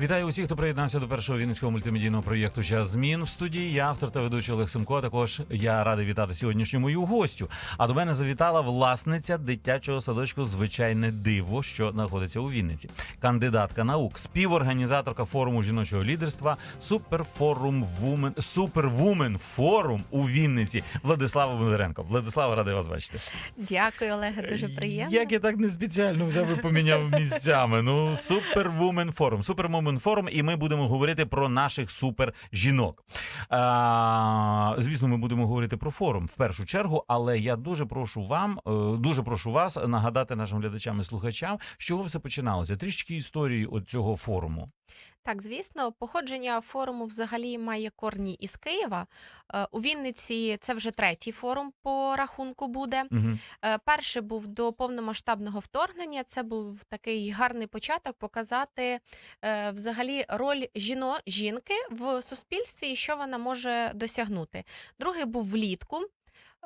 Вітаю усіх, хто приєднався до першого вінницького мультимедійного проєкту Час змін в студії. Я автор та ведучий Олег Семко. Також я радий вітати сьогоднішню мою гостю. А до мене завітала власниця дитячого садочку Звичайне диво, що знаходиться у Вінниці, кандидатка наук, співорганізаторка форуму жіночого лідерства Суперфорум Вумен Супервумен Форум у Вінниці. Владислава Бондаренко. Владислава, радий вас бачити. Дякую, Олеге, дуже приємно. Як я так не спеціально взяв і поміняв місцями. Ну, Superwoman Forum. Superwoman Forum, і ми будемо говорити про наших супер-жінок. А, звісно, ми будемо говорити про форум в першу чергу, але я дуже прошу вам, е, дуже прошу вас нагадати нашим глядачам і слухачам, з чого все починалося. Трішки історії от цього форуму. Так, звісно, походження форуму взагалі має корні із Києва. Е, У Вінниці це вже третій форум по рахунку буде. Угу. Е, Перший був до повномасштабного вторгнення. Це був такий гарний початок показати е, взагалі роль жіно, жінки в суспільстві і що вона може досягнути. Другий був влітку.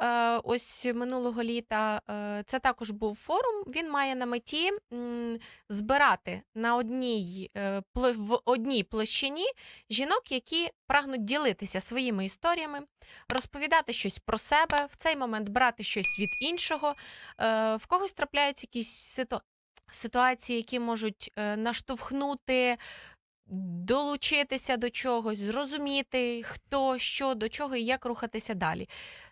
Е, Ось минулого літа е, це також був форум. Він має на меті збирати на одній е, в одній площині жінок, які прагнуть ділитися своїми історіями, розповідати щось про себе, в цей момент брати щось від іншого. В когось трапляються якісь ситу- ситуації, які можуть наштовхнути. Долучитися до чогось, зрозуміти, хто що до чого і як рухатися далі.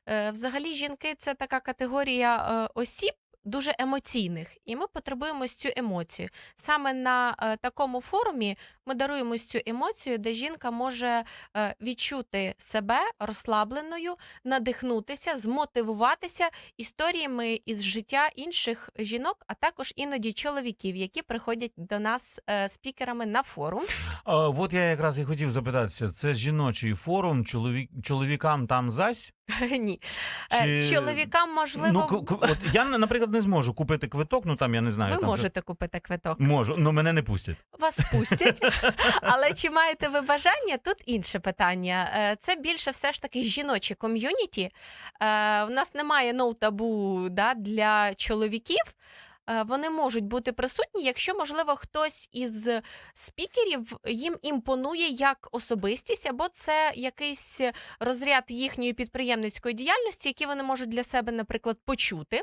Е, Взагалі, жінки це така категорія е, осіб дуже емоційних, і ми потребуємо ось цю емоцію. Саме на е, такому форумі ми даруємо ось цю емоцію, де жінка може е, відчути себе розслабленою, надихнутися, змотивуватися історіями із життя інших жінок, а також іноді чоловіків, які приходять до нас е, спікерами на форум. А, от я якраз і хотів запитатися: це жіночий форум, чоловік, чоловікам там зась? Ні, Чи- чоловікам можливо. Ну, от я, наприклад, не зможу купити квиток, ну там я не знаю. Ви там можете купити квиток. Можу, але мене не пустять. Вас пустять, але чи маєте ви бажання? Тут інше питання. Е, Це більше все ж таки жіночі ком'юніті. У нас немає ноу-табу да, для чоловіків. Е, Вони можуть бути присутні, якщо, можливо, хтось із спікерів їм імпонує як особистість, або це якийсь розряд їхньої підприємницької діяльності, які вони можуть для себе, наприклад, почути.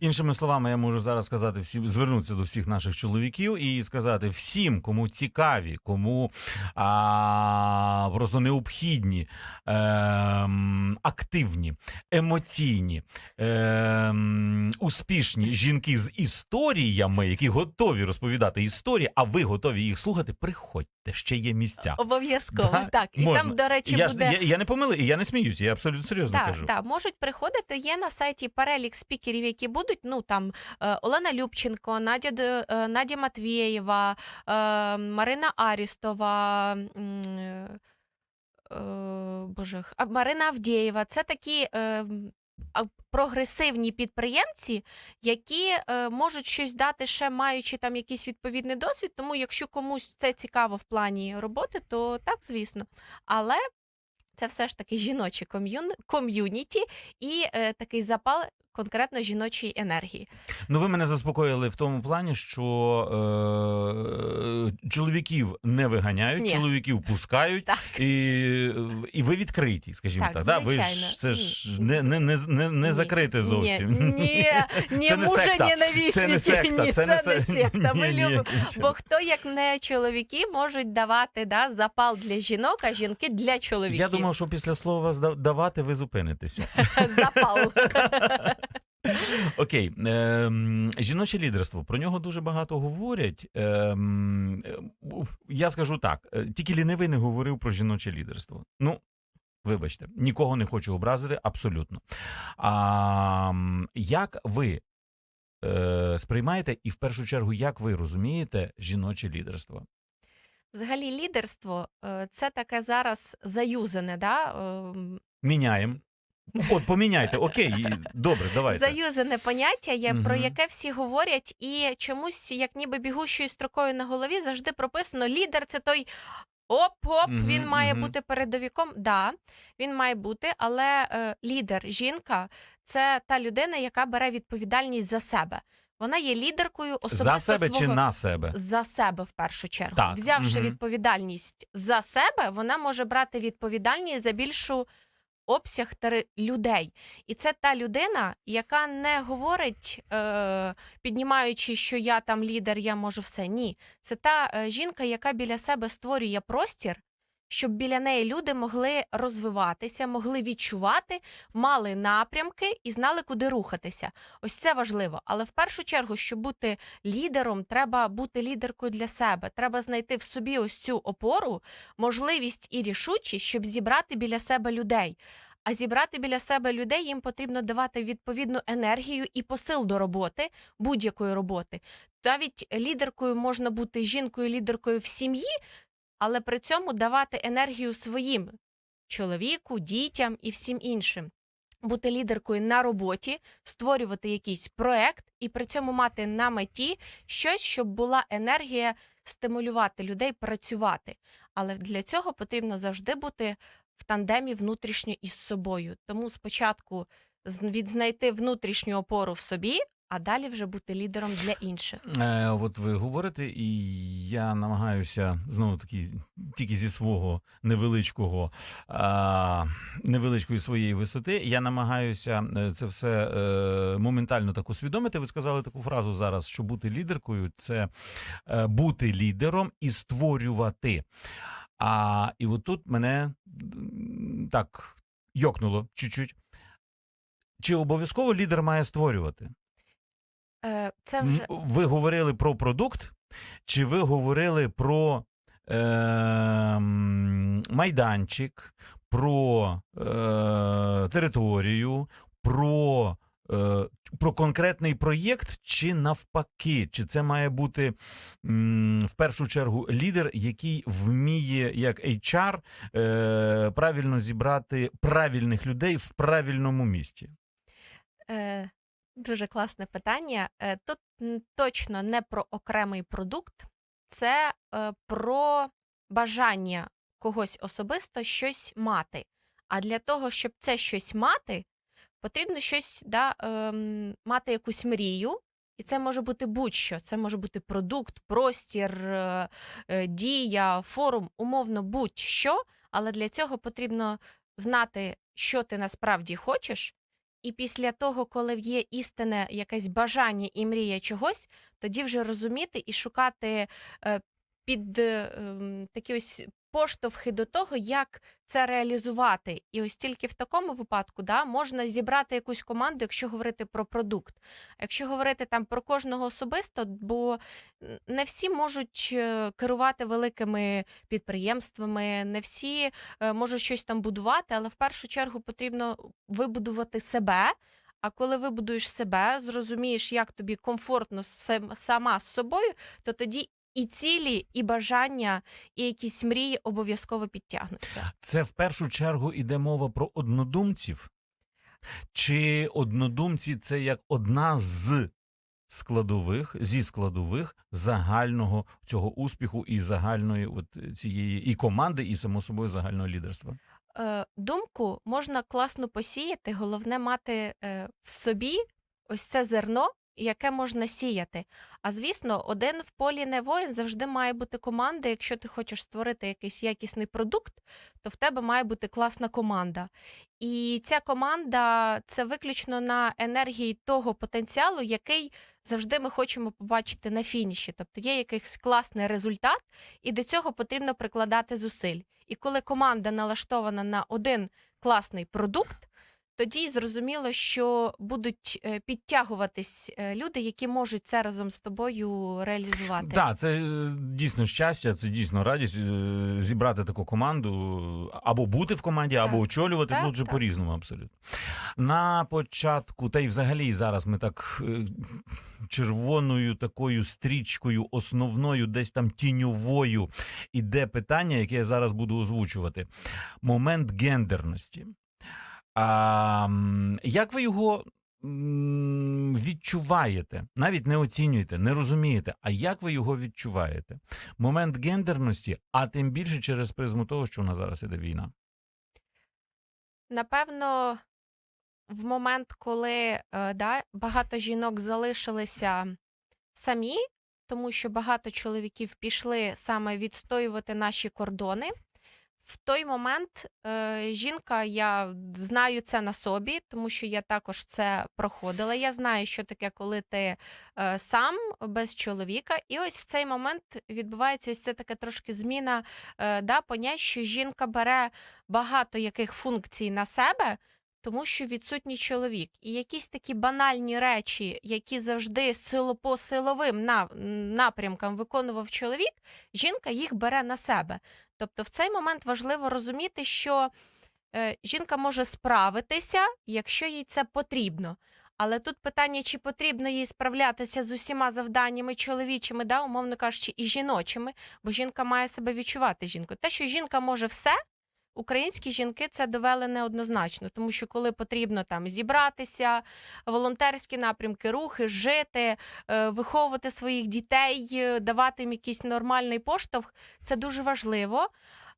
Іншими словами, я можу зараз сказати всім, звернутися до всіх наших чоловіків і сказати всім, кому цікаві, кому а, просто необхідні, ем, активні, емоційні, ем, успішні жінки з історіями, які готові розповідати історії, а ви готові їх слухати, приходьте, ще є місця. Обов'язково Да, так. І можна. там, до речі, Я, буде я, я не помилив, і я не сміюся, я абсолютно серйозно Так, кажу. так, можуть приходити. Є на сайті перелік спікерів, які будуть. Ну там е, Олена Любченко, Надя е, Надя Матвієва, е, Марина Арістова. Боже, Марина Авдєєва. Це такі. е, Прогресивні підприємці, які е, можуть щось дати, ще маючи там якийсь відповідний досвід. Тому, якщо комусь це цікаво в плані роботи, то так, звісно. Але це все ж таки жіноче ком'юн- ком'юніті і е, такий запал конкретно жіночої енергії. Ну, ви мене заспокоїли в тому плані, що е, чоловіків не виганяють, Ні. чоловіків пускають, Так. і, і ви відкриті, скажімо так. Так, да? Ви ж це ж не, не, не, не, не Ні. закрите зовсім. Ні, ні, Це ні не мужа, секта. ні навісники. Це не секта, ні, це не се- секта. Ми любимо. Бо хто, як не чоловіки, можуть давати да, запал для жінок, а жінки для чоловіків. Я думав, що після слова «зда- давати ви зупинитеся. запал. Окей, ем, жіноче лідерство. Про нього дуже багато говорять. Ем, я скажу так: е, тільки лінивий не говорив про жіноче лідерство. Ну, вибачте, нікого не хочу образити, абсолютно. А, як ви е, сприймаєте, і в першу чергу, як ви розумієте жіноче лідерство? Взагалі, лідерство е, це таке зараз заюзане, да? ем, Міняємо. От поміняйте, окей, добре, давайте. Заюзане поняття є, про яке всі говорять, і чомусь, як ніби бігущою строкою на голові, завжди прописано: лідер це той. Оп-оп, Мгм, він має мгм. бути передовіком. Да, він має бути, але е, лідер, жінка це та людина, яка бере відповідальність за себе. Вона є лідеркою особисто За себе свого... чи на себе? за себе в першу чергу. Так, Взявши мгм. відповідальність за себе, вона може брати відповідальність за більшу обсяг тери- людей. І це та людина, яка не говорить, е, піднімаючи, що я там лідер, я можу все. Ні. Це та е, жінка, яка біля себе створює простір. Щоб біля неї люди могли розвиватися, могли відчувати, мали напрямки і знали, куди рухатися. Ось це важливо. Але в першу чергу, щоб бути лідером, треба бути лідеркою для себе. Треба знайти в собі ось цю опору, можливість і рішучість, щоб зібрати біля себе людей. А зібрати біля себе людей їм потрібно давати відповідну енергію і посил до роботи, будь-якої роботи. Навіть лідеркою можна бути жінкою, лідеркою в сім'ї, але при цьому давати енергію своїм чоловіку, дітям і всім іншим. Бути лідеркою на роботі, створювати якийсь проект і при цьому мати на меті щось, щоб була енергія стимулювати людей працювати. Але для цього потрібно завжди бути в тандемі внутрішньо із собою. Тому спочатку відзнайти внутрішню опору в собі, а далі вже бути лідером для інших. Е, от ви говорите, і я намагаюся знову таки тільки зі свого невеличкого а, невеличкої своєї висоти. Я намагаюся е, це все е, моментально так усвідомити. Ви сказали таку фразу зараз, що бути лідеркою це е, бути лідером і створювати. А і от тут мене так йокнуло чуть-чуть. Чи обов'язково лідер має створювати? Е, Це вже Ви говорили про продукт, чи ви говорили про е, майданчик, про е, територію, про, е, про конкретний проєкт, чи навпаки? Чи це має бути м, в першу чергу лідер, який вміє, як HR, е, правильно зібрати правильних людей в правильному місці? Е, дуже класне питання. Е, тут точно не про окремий продукт, це е, про бажання когось особисто щось мати. А для того, щоб це щось мати, потрібно щось да, ем, мати якусь мрію. І це може бути будь-що. Це може бути продукт, простір, е, дія, форум, умовно будь-що. Але для цього потрібно знати, що ти насправді хочеш, і після того, коли є істине якесь бажання і мрія чогось, тоді вже розуміти і шукати е, під е, такі ось поштовхи до того, як це реалізувати. І ось тільки в такому випадку да, можна зібрати якусь команду, якщо говорити про продукт. Якщо говорити там про кожного особисто, бо не всі можуть е, керувати великими підприємствами, не всі е, можуть щось там будувати, але в першу чергу потрібно вибудувати себе. А коли вибудуєш себе, зрозумієш, як тобі комфортно сама з собою, то тоді і цілі, і бажання, і якісь мрії обов'язково підтягнуться. Це в першу чергу іде мова про однодумців? Чи однодумці це як одна з складових, зі складових загального цього успіху і загальної от цієї і команди, і само собою загального лідерства? Е, думку можна класно посіяти, головне мати е, в собі ось це зерно, яке можна сіяти. А звісно, один в полі не воїн завжди має бути команда. Якщо ти хочеш створити якийсь якісний продукт, то в тебе має бути класна команда. І ця команда це виключно на енергії того потенціалу, який завжди ми хочемо побачити на фініші. Тобто є якийсь класний результат, і до цього потрібно прикладати зусиль. І коли команда налаштована на один класний продукт, тоді зрозуміло, що будуть е, підтягуватись е, люди, які можуть це разом з тобою реалізувати. Так, це е, дійсно щастя, це дійсно радість зібрати таку команду, або бути в команді, або очолювати. Тут же по-різному абсолютно. На початку, та й взагалі зараз ми так червоною такою стрічкою, основною, десь там тіньовою, іде питання, яке я зараз буду озвучувати. Момент гендерності. А, як ви його відчуваєте? Навіть не оцінюєте, не розумієте. А як ви його відчуваєте? Момент гендерності, а тим більше через призму того, що в нас зараз іде війна. Напевно, в момент, коли е, да, багато жінок залишилися самі, тому що багато чоловіків пішли саме відстоювати наші кордони. В той момент е, жінка, я знаю це на собі, тому що я також це проходила. Я знаю, що таке, коли ти е, сам без чоловіка. І ось в цей момент відбувається ось це таке трошки зміна е, да, понять, що жінка бере багато яких функцій на себе. Тому що відсутній чоловік, і якісь такі банальні речі, які завжди сило по силовим на- напрямкам виконував чоловік, жінка їх бере на себе. Тобто, в цей момент важливо розуміти, що е, жінка може справитися, якщо їй це потрібно. Але тут питання, чи потрібно їй справлятися з усіма завданнями чоловічими, да, умовно кажучи, і жіночими, бо жінка має себе відчувати жінкою. Те, що жінка може все, українські жінки це довели неоднозначно, тому що коли потрібно там зібратися, волонтерські напрямки, рухи, жити, е, виховувати своїх дітей, е, давати їм якийсь нормальний поштовх, це дуже важливо.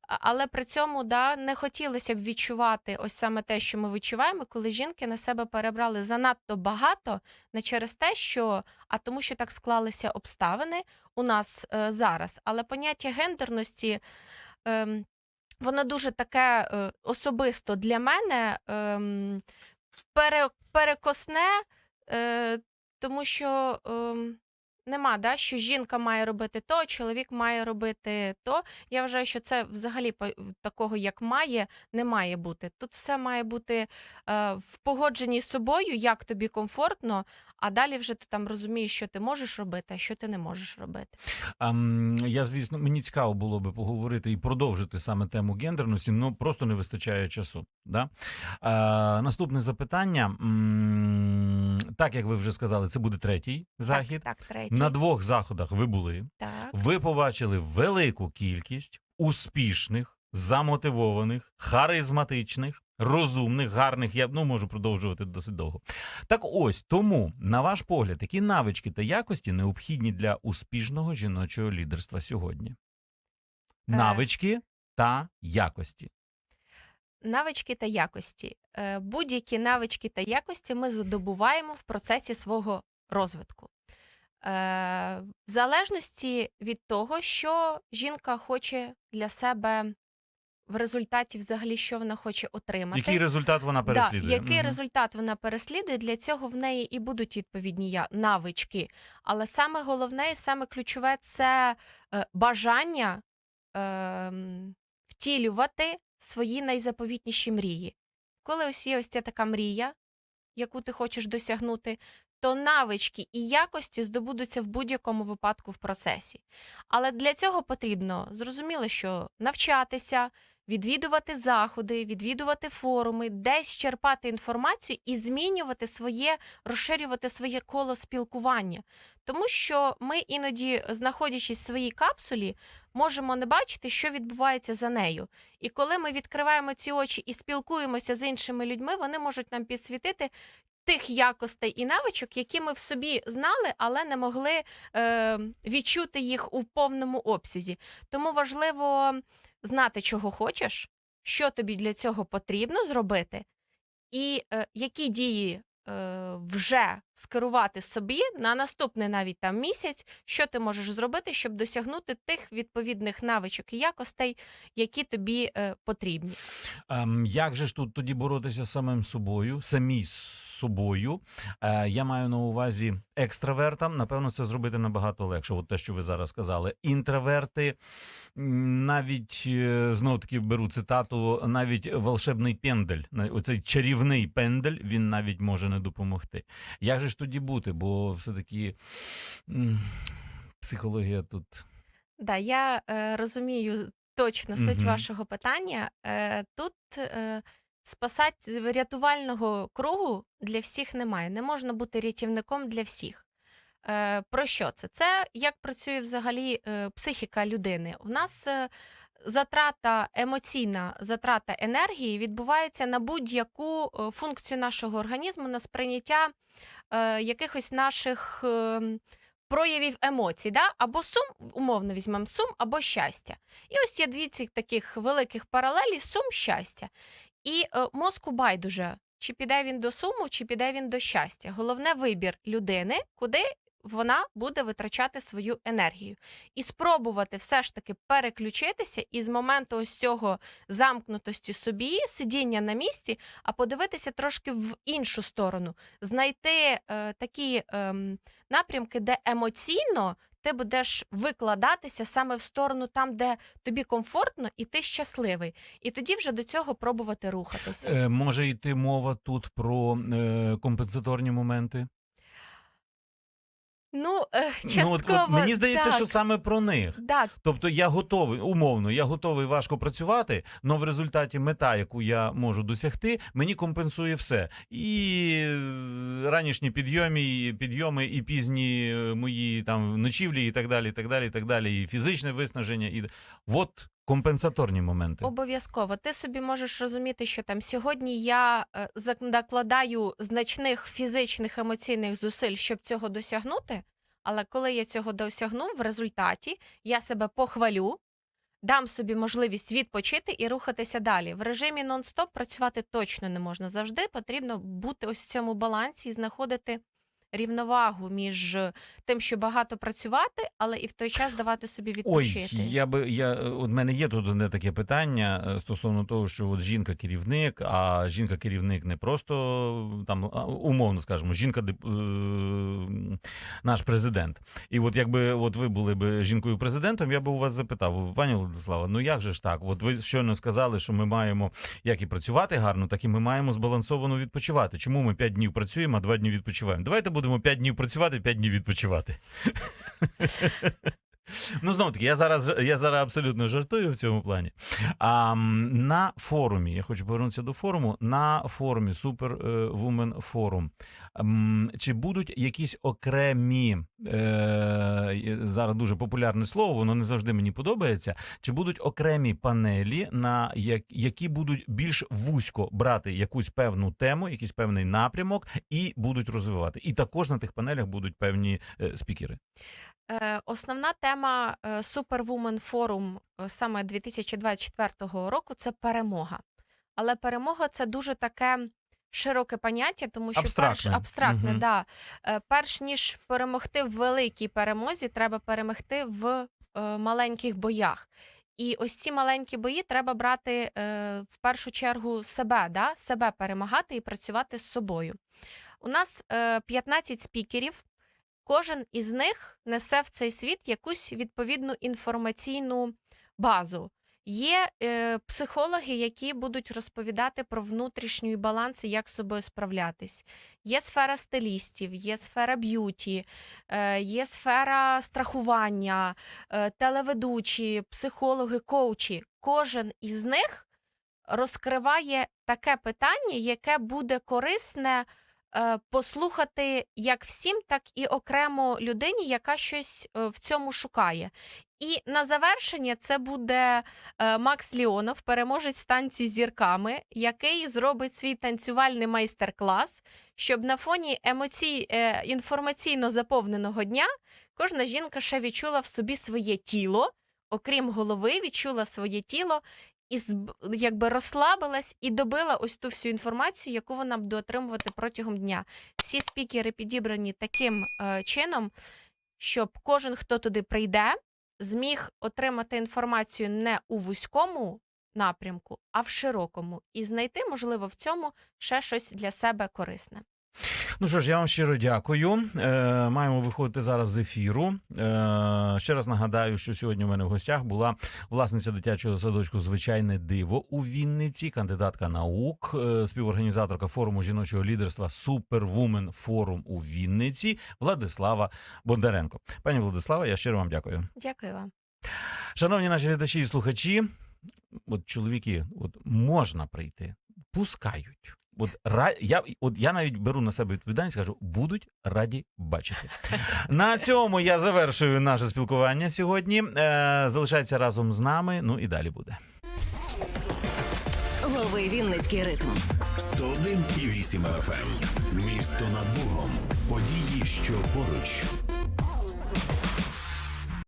Але при цьому да, не хотілося б відчувати ось саме те, що ми відчуваємо, коли жінки на себе перебрали занадто багато, не через те, що а тому, що так склалися обставини у нас е, зараз. Але поняття гендерності. ем, Воно дуже таке е, особисто для мене ем, пере, перекосне, е, тому що ем, нема, да, що жінка має робити то, чоловік має робити то. Я вважаю, що це взагалі такого, як має, не має бути. Тут все має бути е, в погодженні з собою, як тобі комфортно, а далі вже ти там розумієш, що ти можеш робити, а що ти не можеш робити. Ам, я, звісно, мені цікаво було би поговорити і продовжити саме тему гендерності, ну просто не вистачає часу. Да? А, наступне запитання. Так як ви вже сказали, це буде третій захід. Так, так третій. На двох заходах ви були. Так. Ви побачили велику кількість успішних, замотивованих, харизматичних, розумних, гарних. Я ну можу продовжувати досить довго. Так ось тому, на ваш погляд, які навички та якості необхідні для успішного жіночого лідерства сьогодні? Навички та якості. Навички та якості. Е, Будь-які навички та якості ми здобуваємо в процесі свого розвитку. Е, В залежності від того, що жінка хоче для себе в результаті, взагалі, що вона хоче отримати. Який результат вона переслідує? Да, який Мгм. результат вона переслідує, для цього в неї і будуть відповідні навички. Але саме головне і саме ключове це е, бажання ем, втілювати свої найзаповітніші мрії. Коли ось є ось ця така мрія, яку ти хочеш досягнути, то навички і якості здобудуться в будь-якому випадку в процесі. Але для цього потрібно зрозуміло, що навчатися, відвідувати заходи, відвідувати форуми, десь черпати інформацію і змінювати своє, розширювати своє коло спілкування. Тому що ми іноді, знаходячись в своїй капсулі, можемо не бачити, що відбувається за нею. І коли ми відкриваємо ці очі і спілкуємося з іншими людьми, вони можуть нам підсвітити. Тих якостей і навичок, які ми в собі знали, але не могли е, відчути їх у повному обсязі. Тому важливо знати, чого хочеш, що тобі для цього потрібно зробити, і е, які дії е, вже скерувати собі на наступний навіть там місяць, що ти можеш зробити, щоб досягнути тих відповідних навичок і якостей, які тобі е, потрібні. Ем, як же ж тут тоді боротися з самим собою, самій з собою? Е, я маю на увазі екстравертам. Напевно, це зробити набагато легше. От те, що ви зараз сказали. Інтроверти, навіть е, знов таки беру цитату, навіть волшебний пендель, оцей чарівний пендель, він навіть може не допомогти. Як же ж тоді бути? Бо все-таки психологія тут. Да, я е, розумію точно суть Мгм. вашого питання. Е, тут е, спасати рятувального кругу для всіх немає. Не можна бути рятівником для всіх. Е, про що це? Це як працює взагалі е, психіка людини. У нас е, затрата емоційна затрата енергії відбувається на будь-яку е, функцію нашого організму, на сприйняття е, якихось наших. е, проявів емоцій, да? або сум, умовно візьмемо сум, або щастя. І ось є дві цих таких великих паралелі: сум, щастя. І е, мозку байдуже, чи піде він до суму, чи піде він до щастя. Головне вибір людини, куди вона буде витрачати свою енергію. І спробувати все ж таки переключитися і з моменту ось цього замкнутості собі, сидіння на місці, а подивитися трошки в іншу сторону, знайти е, такі ем, напрямки, де емоційно ти будеш викладатися саме в сторону там, де тобі комфортно, і ти щасливий. І тоді вже до цього пробувати рухатися. Е, може йти мова тут про е, компенсаторні моменти? Ну, е, частково, ну, от, от мені здається, так, що саме про них. так, Тобто я готовий, умовно, я готовий важко працювати, але в результаті мета, яку я можу досягти, мені компенсує все. І ранішні підйоми, і підйоми, і пізні е, мої там ночівлі, і так далі, і так далі, і так далі, і фізичне виснаження. І от компенсаторні моменти. Обов'язково. Ти собі можеш розуміти, що там сьогодні я е, зак- накладаю значних фізичних емоційних зусиль, щоб цього досягнути. Але коли я цього досягну, в результаті я себе похвалю, дам собі можливість відпочити і рухатися далі. В режимі нон-стоп працювати точно не можна. Завжди потрібно бути ось в цьому балансі і знаходити рівновагу між е, тим, що багато працювати, але і в той час давати собі відпочити. Ой, я би я е, от мене є тут одне таке питання е, стосовно того, що от жінка керівник, а жінка керівник не просто там умовно скажемо, жінка е, наш президент. І от якби от ви були б жінкою президентом, я би у вас запитав, пані Владислава, ну як же ж так? От ви щойно сказали, що ми маємо як і працювати гарно, так і ми маємо збалансовано відпочивати. Чому ми 5 днів працюємо, а 2 дні відпочиваємо? Давайте будемо 5 днів працювати, 5 днів відпочивати. Ну, знову таки, я зараз, я зараз абсолютно жартую в цьому плані. А на форумі, я хочу повернутися до форуму. На форумі Superwoman Forum. Чи будуть якісь окремі е, зараз дуже популярне слово, воно не завжди мені подобається. Чи будуть окремі панелі, на як- які будуть більш вузько брати якусь певну тему, якийсь певний напрямок, і будуть розвивати? І також на тих панелях будуть певні е, спікери. Е, Основна тема Superwoman Forum е, саме 2024 року це перемога. Але перемога це дуже таке широке поняття, тому що перш Абстрактне. абстрактне, Мгм. да. Е, перш ніж перемогти в великій перемозі, треба перемогти в е, маленьких боях. І ось ці маленькі бої треба брати в першу чергу себе, да? себе перемагати і працювати з собою. У нас е, 15 спікерів. Кожен із них несе в цей світ якусь відповідну інформаційну базу. Є е, психологи, які будуть розповідати про внутрішній баланс і як з собою справлятись. Є сфера стилістів, є сфера б'юті, е, є сфера страхування, е, телеведучі, психологи, коучі. Кожен із них розкриває таке питання, яке буде корисне послухати як всім, так і окремо людині, яка щось е, в цьому шукає. І на завершення це буде е, Макс Ліонов, переможець танці з зірками, який зробить свій танцювальний майстер-клас, щоб на фоні емоцій, е, інформаційно заповненого дня кожна жінка ще відчула в собі своє тіло, окрім голови, відчула своє тіло і якби розслабилась і добила ось ту всю інформацію, яку вона буде отримувати протягом дня. Всі спікери підібрані таким е, чином, щоб кожен, хто туди прийде, зміг отримати інформацію не у вузькому напрямку, а в широкому, і знайти, можливо, в цьому ще щось для себе корисне. Ну що ж, я вам щиро дякую. Е, маємо виходити зараз з ефіру. Е, ще раз нагадаю, що сьогодні у мене в гостях була власниця дитячого садочку Звичайне диво у Вінниці, кандидатка наук, е, співорганізаторка форуму жіночого лідерства Супервумен Форум у Вінниці Владислава Бондаренко. Пані Владислава, я щиро вам дякую. Дякую вам. Шановні наші глядачі і слухачі, от чоловіки, от можна прийти, пускають. От, ра... я, от я навіть беру на себе відповідальність, кажу, будуть раді бачити. На цьому я завершую наше спілкування сьогодні. Е, залишайтеся разом з нами. Ну і далі буде. Лови Вінницький ритм. 101,8 FM. Місто над Богом. Події, що поруч.